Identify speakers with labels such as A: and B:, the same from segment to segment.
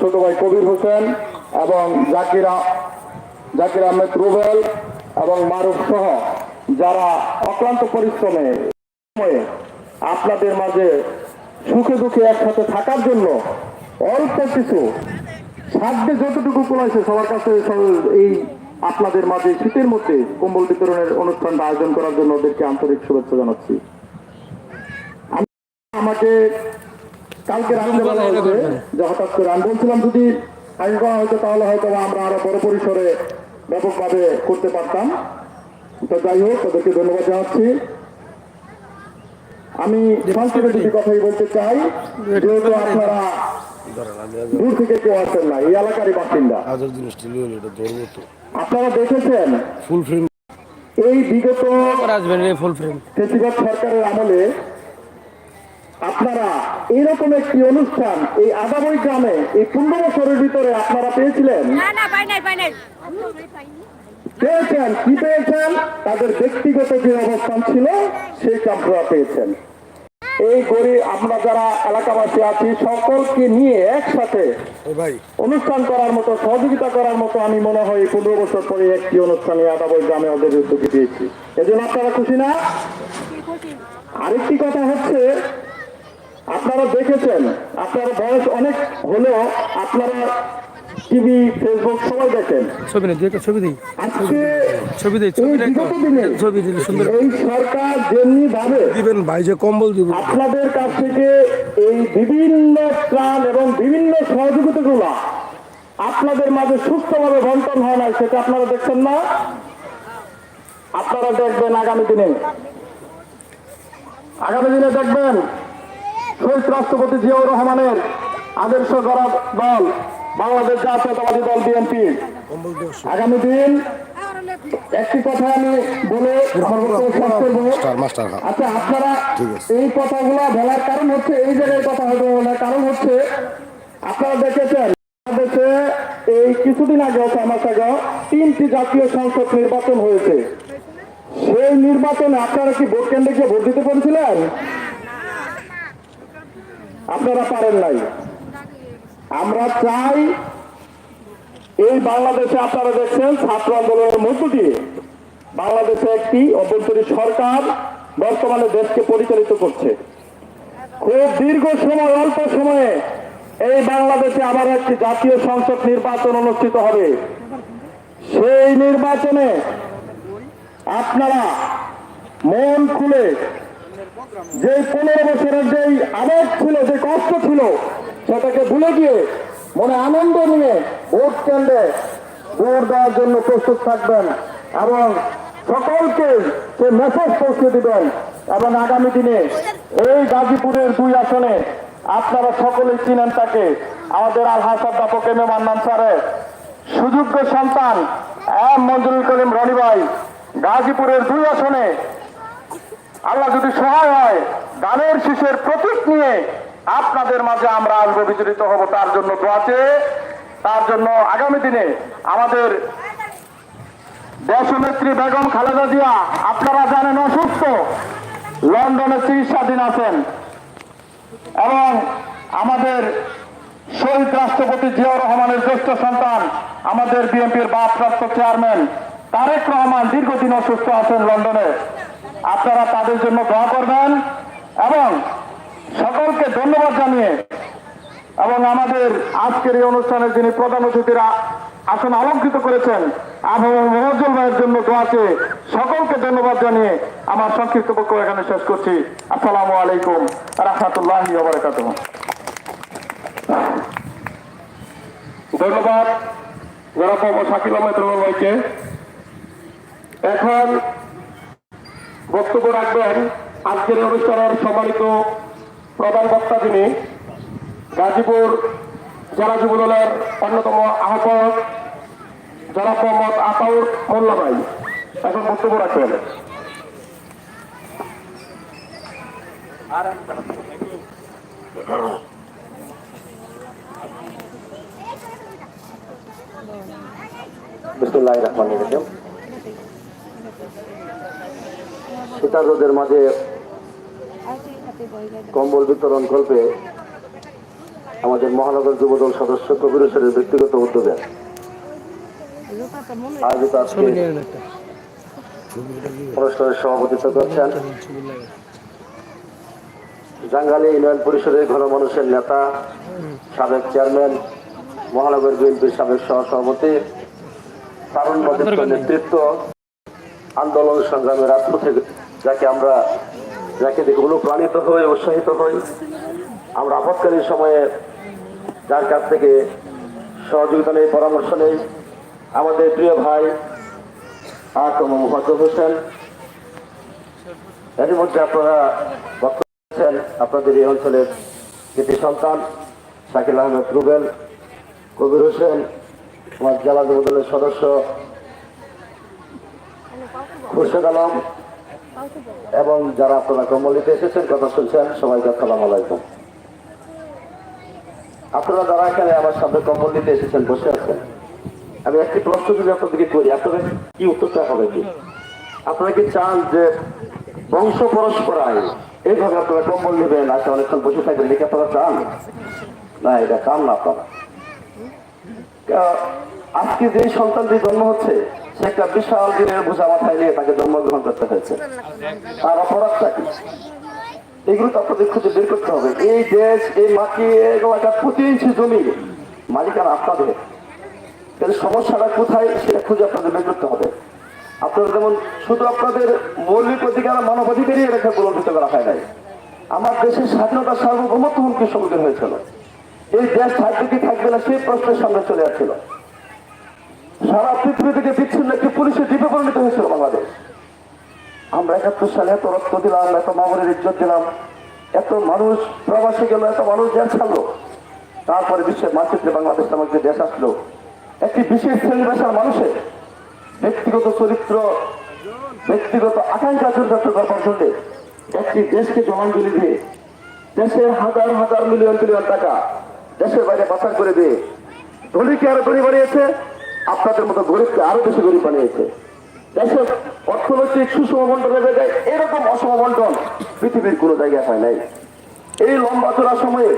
A: ছোট ভাই কবির হোসেন এবং জাকির জাকির আহমেদ রুবেল এবং মারুফ সহ যারা অক্লান্ত পরিশ্রমে, আপনাদের মাঝে সুখে দুঃখে একসাথে থাকার জন্য অল্প কিছু, সাধ্যে যতটুকু করেছে সবার কাছে এই আপনাদের মাঝে শীতের মধ্যে কম্বল বিতরণের অনুষ্ঠানটা আয়োজন করার জন্য ওদেরকে আন্তরিক শুভেচ্ছা জানাচ্ছি। আমাকে কালকে রাত্রে বলা হয়েছে যে হঠাৎ করে আমি বলছিলাম যদি আগে করা হয়তো তাহলে হয়তো আমরা আরও বড় পরিসরে ব্যাপকভাবে করতে পারতাম। তো যাই হোক ওদেরকে ধন্যবাদ জানাচ্ছি। আমি কথাই বলতে চাই যেহেতু আপনারা দূর থেকে কেউ আসেন না এই এলাকারই বাসিন্দা। আপনারা দেখেছেন
B: ফুল ফ্রেম
A: এই বিগত
C: আসবেন ফুল ফ্রেম
A: ফেসিবাদ সরকারের আমলে আপনারা এইরকম একটি অনুষ্ঠান এই আদাবই গ্রামে এই পনেরো বছরের ভিতরে আপনারা পেয়েছিলেন? পেয়েছেন? কি পেয়েছেন? তাদের ব্যক্তিগত যে অবস্থান ছিল সেই আপনারা পেয়েছেন। এই গরিব আমরা যারা এলাকাবাসী আছি সকলকে নিয়ে একসাথে অনুষ্ঠান করার মতো সহযোগিতা করার মতো আমি মনে হয় পনেরো বছর পরে একটি অনুষ্ঠানে আদাবই গ্রামে ওদের উদ্যোগে পেয়েছি এজন্য আপনারা খুশি না? আরেকটি কথা হচ্ছে আপনারা দেখেছেন আপনার বয়স অনেক হলেও আপনারা টিভি ফেসবুক সবাই দেখেন।
C: ছবি নেই দুই। ছবি দিই ছবি দিই ছবি দিলে সুন্দর।
A: এই সরকার যেমনি ভাবে
B: দিবেন ভাই যে কম্বল দিব
A: আপনাদের কাছ থেকে এই বিভিন্ন ত্রাণ এবং বিভিন্ন সহযোগিতাগুলো আপনাদের মাঝে সুস্থভাবে বন্টন হয় নাই সেটা আপনারা দেখছেন না? আপনারা দেখবেন আগামী দিনে। আগামী দিনে দেখবেন শহীদ রাষ্ট্রপতি জিয়াউর রহমানের আদর্শ গড়া দল বাংলাদেশ জাতীয়তাবাদী দল বিএনপি। আগামী দিন একটি কথা আমি বলে আমার
B: হ্যাঁ।
A: আচ্ছা আপনারা এই কথাগুলো বলার কারণ হচ্ছে এই জায়গায় কথা হয়তো বলার কারণ হচ্ছে আপনারা দেখেছেন বাংলাদেশে এই কিছুদিন আগে ছয় মাস আগে তিনটি জাতীয় সংসদ নির্বাচন হয়েছে। সেই নির্বাচনে আপনারা কি ভোট কেন্দ্রে গিয়ে ভোট দিতে পেরেছিলেন? আপনারা পারেন নাই। আমরা চাই এই বাংলাদেশে আপনারা দেখছেন ছাত্র আন্দোলনের মধ্য দিয়ে বাংলাদেশে একটি অভ্যন্তরীণ সরকার বর্তমানে দেশকে পরিচালিত করছে। খুব দীর্ঘ সময়, অল্প সময়ে এই বাংলাদেশে আবার একটি জাতীয় সংসদ নির্বাচন অনুষ্ঠিত হবে। সেই নির্বাচনে আপনারা মন খুলে যে পনেরো বছরের যেই আবেগ ছিল, যে কষ্ট ছিল, সেটাকে ভুলে গিয়ে মনে আনন্দ নিয়ে ভোট কেন্দ্রে ভোট দেওয়ার জন্য প্রস্তুত থাকবেন এবং সকলকে সে মেসেজ পৌঁছে দিবেন। এবং আগামী দিনে এই গাজীপুরের দুই আসনে আপনারা সকলেই চিনেন তাকে। আমাদের আল হাসান দাপক এম এ মান্নান স্যারের সুযোগ্য সন্তান এম মঞ্জুরুল করিম রনি ভাই। গাজীপুরের দুই আসনে আল্লাহ যদি সহায় হয় গানের শিশের প্রতীক নিয়ে আপনাদের মাঝে আমরা আসব বিচলিত হব। তার জন্য দোয়াতে তার জন্য আগামী দিনে আমাদের দেশনেত্রী বেগম খালেদা জিয়া, আপনারা জানেন অসুস্থ, লন্ডনে চিকিৎসাধীন আছেন। এবং আমাদের শহীদ রাষ্ট্রপতি জিয়াউর রহমানের জ্যেষ্ঠ সন্তান, আমাদের বিএনপির বাপপ্রাপ্ত চেয়ারম্যান তারেক রহমান দীর্ঘদিন অসুস্থ আছেন লন্ডনে। আপনারা তাদের জন্য দোয়া করবেন এবং সকলকে ধন্যবাদ জানিয়ে এবং আমাদের আজকের এই অনুষ্ঠানের যিনি প্রধান অতিথিরা আসন অলঙ্কৃত করেছেন, আবহাওয়া ভাইয়ের জন্য দোয়াতে সকলকে ধন্যবাদ জানিয়ে আমার সংক্ষিপ্ত পক্ষ এখানে শেষ করছি। আসসালামু আলাইকুম রহমতুল্লাহ ধন্যবাদ। শাকিল আহমেদ রহমান ভাইকে। এখন বক্তব্য রাখবেন আজকের অনুষ্ঠানের সম্মানিত প্রধান বক্তা যিনি, গাজীপুর জেলা যুব দলের অন্যতম আহ্বায়ক জনাব মোহাম্মদ আতাউর মোল্লা ভাই। এখন বক্তব্য রাখবেন।
D: বিসমুল্লাহ রহমান রহিম। শীতার রোদের মাঝে কম্বল বিতরণ করবে আমাদের মহানগর যুবদল সদস্য কবির হোসেনের ব্যক্তিগত উদ্যোগে। আয়োজিত আজকে অনুষ্ঠানের সভাপতিত্ব করছেন জাঙ্গালী ইউনিয়ন পরিষদের ঘন মানুষের নেতা, সাবেক চেয়ারম্যান, মহানগর বিএনপির সাবেক সহসভাপতি মজুমদার নেতৃত্ব, আন্দোলন সংগ্রামের রাজপথে যাকে আমরা, যাকে দেখে অনুপ্রাণিত হই উৎসাহিত হই আমরা আপৎকালীন সময়ে যার কাছ থেকে সহযোগিতা নেই, পরামর্শ নেই, আমাদের প্রিয় ভাই আকম মোহাম্মদ হোসেন এর মধ্যে আপনারা বক্তব্য আপনাদের এই অঞ্চলের কৃতি সন্তান, শাকিল আহমেদ রুবেল, কবির হোসেন, আমার জেলা যুবদলের সদস্য, খুরশেদ আলম এবং যারা আপনারা কম্বলিতে এসেছেন, কথা শুনছেন, সবাইকে আসসালাম আলাইকুম। আপনারা যারা এখানে আমার সামনে কম্বল নিতে এসেছেন, বসে আছেন, আমি একটি প্রশ্ন যদি আপনাদেরকে করি আপনাদের কি উত্তরটা হবে কি? আপনারা কি চান যে বংশ পরস্পরায় এইভাবে আপনারা কম্বল নেবেন আজকে অনেকক্ষণ বসে থাকবেন, দেখে আপনারা চান? না, এটা কাম না আপনারা। আজকে যে সন্তানটি জন্ম হচ্ছে সে একটা বিশাল দিনের বোঝা মাথায় নিয়ে তাকে জন্মগ্রহণ করতে হয়েছে। তার অপরাধটা কি? এগুলো তো আপনাদের খুঁজে বের করতে হবে। এই দেশ, এই মাটি এলাকার প্রতি ইঞ্চি জমি। মালিকানা আপনাদের। কিন্তু সমস্যাটা কোথায় সেটা খুঁজে আপনাদের বের করতে হবে। আপনারা যেমন শুধু আপনাদের মৌলিক অধিকার মানবাধিকারই এলাকা প্রলম্বিত করা হয় নাই। আমার দেশের স্বাধীনতা সার্বভৌমত্ব হুমকির সম্মুখীন হয়েছিল। এই দেশ থাকবে কি থাকবে না সেই প্রশ্নের সামনে চলে আসছিল। সারা পৃথিবী থেকে বিচ্ছিন্ন একটি পুলিশের দ্বীপে পরিণত হয়েছিল বাংলাদেশ। আমরা একাত্তর সালে এত রক্ত দিলাম, এত মামুনের ইজ্জত দিলাম, এত মানুষ প্রবাসে গেল, এত মানুষ দেশ ছাড়লো। তারপরে বিশ্বের মানচিত্রে বাংলাদেশ নামক যে দেশ আসলো, একটি বিশেষ শ্রেণি পেশার মানুষের ব্যক্তিগত চরিত্র, ব্যক্তিগত আকাঙ্ক্ষা চরিত্র দরকার জন্য একটি দেশকে জলাঞ্জলি দিয়ে, দেশের হাজার হাজার মিলিয়ন মিলিয়ন টাকা দেশের বাইরে পাচার করে দিয়ে, ধনীকে আরও ধনী বানিয়েছে। আপনাদের মতো গরিবকে আরও বেশি গরিব বানিয়েছে। দেশের অর্থনৈতিক সুষম বন্টনের জায়গায় এরকম অসম বন্টন পৃথিবীর কোনো জায়গায় হয় নাই। এই লম্বা চড়া সময়ে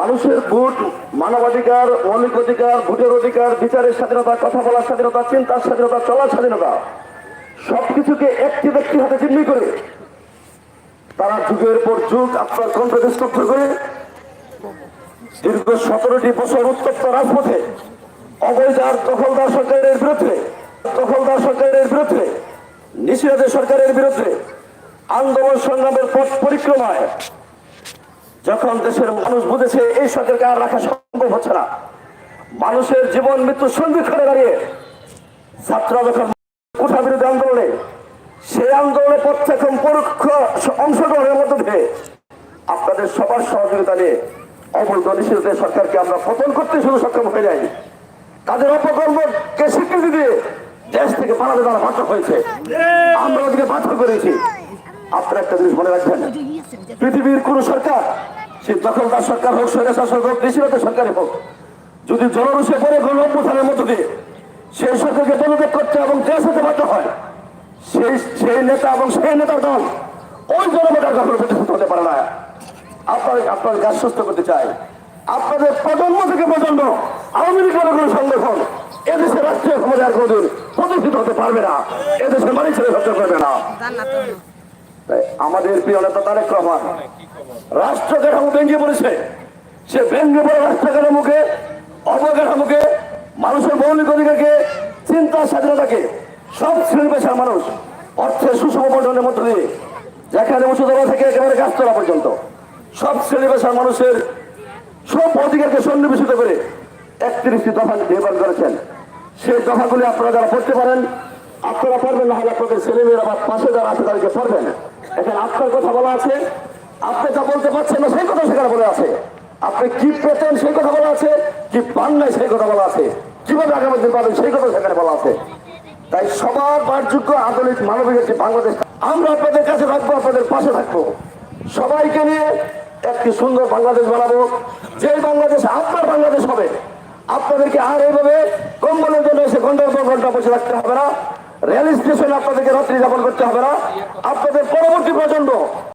D: মানুষের ভোট, মানবাধিকার, মৌলিক অধিকার, ভোটের অধিকার, বিচারের স্বাধীনতা, কথা বলার স্বাধীনতা, চিন্তার স্বাধীনতা, চলার স্বাধীনতা, সবকিছুকে একটি ব্যক্তির হাতে জিম্মি করে তারা যুগের পর যুগ আপনার কণ্ঠকে স্তব্ধ করে দীর্ঘ সতেরোটি বছর উত্তপ্ত রাজপথে অবৈধার দখলদার সরকারের বিরুদ্ধে দখলদার সরকারের বিরুদ্ধে, নিষিরাদের সরকারের বিরুদ্ধে আন্দোলন সংগ্রামের পথ পরিক্রমায় যখন দেশের মানুষ বুঝেছে এই সরকারকে আর রাখা সম্ভব হচ্ছে না, মানুষের জীবন মৃত্যু সন্ধিক্ষণে দাঁড়িয়ে ছাত্ররা যখন কোঠা বিরোধী আন্দোলনে, সেই আন্দোলনে এখন পরোক্ষ অংশগ্রহণের মধ্য দিয়ে আপনাদের সবার সহযোগিতা নিয়ে অবৈধ নিষিদ্ধ সরকারকে আমরা পতন করতে শুধু সক্ষম হয়ে যাই তাদের অপকর্মকে স্বীকৃতি দিয়ে দেশ থেকে পালাতে তারা বাধ্য হয়েছে। আমরা ওদিকে বাধ্য করেছি। আপনারা একটা জিনিস মনে রাখবেন, পৃথিবীর কোন সরকার, সে দখলদার সরকার হোক সরকার হোক, নিষিদ্ধ সরকারই হোক, যদি জনরুষে পরে গণ মধ্য দিয়ে সেই সরকারকে পদত্যাগ করতে এবং দেশ হতে বাধ্য হয়, সেই সেই নেতা এবং সেই নেতার দল ওই জনগণের কখনো প্রতিষ্ঠিত হতে পারে না। আপনার আপনার গাছ সুস্থ করতে চাই। আপনাদের প্রজন্ম থেকে প্রজন্ম আওয়ামী লীগের কোনো সংগঠন এদেশের রাষ্ট্রীয় ক্ষমতার কোনদিন প্রতিষ্ঠিত হতে পারবে না। এদেশের মানুষের সহ্য করবে না। আমাদের প্রিয় নেতা তারেক রহমান, রাষ্ট্র কাঠামো ভেঙে পড়েছে। সে ভেঙে পড়ে রাষ্ট্র কাঠামোকে, অবকাঠামোকে, মানুষের মৌলিক অধিকারকে, চিন্তার স্বাধীনতাকে সব শ্রেণি পেশার মানুষ। অর্থের সুষম বন্টনের মধ্য দিয়ে, যেখানে উঁচুতলা থেকে একেবারে গাছতলা পর্যন্ত, সব শ্রেণি পেশার মানুষের সব অধিকারকে সন্নিবেশিত করে একত্রিশটি দফা নির্মাণ করেছেন। সেই দফাগুলি আপনারা যারা পড়তে পারেন, আপনারা পারবেন না হলে আপনাদের ছেলেমেয়েরা বা পাশে যারা আছে তাদেরকে পড়বেন এখানে আপনার কথা বলা আছে, আপনি যা বলতে পারছেন না সেই কথা সেখানে বলে আছে। আপনি কি পেতেন সেই কথা বলা আছে, কি পান নাই সেই কথা বলা আছে, কীভাবে আগামী দিন পাবেন সেই কথা সেখানে বলা আছে। তাই সবার বারযোগ্য আধুনিক মানবিক একটি বাংলাদেশ। আমরা আপনাদের কাছে থাকব আপনাদের পাশে থাকব সবাইকে নিয়ে একটি সুন্দর বাংলাদেশ বানাবো যে বাংলাদেশ আপনার বাংলাদেশ হবে। আপনাদেরকে আর এইভাবে কম্বলের জন্য এসে ঘণ্টার পর ঘণ্টা বসে রাখতে হবে না। রেল স্টেশনে আপনাদেরকে রাত্রি যাপন করতে হবে না। আপনাদের পরবর্তী প্রজন্ম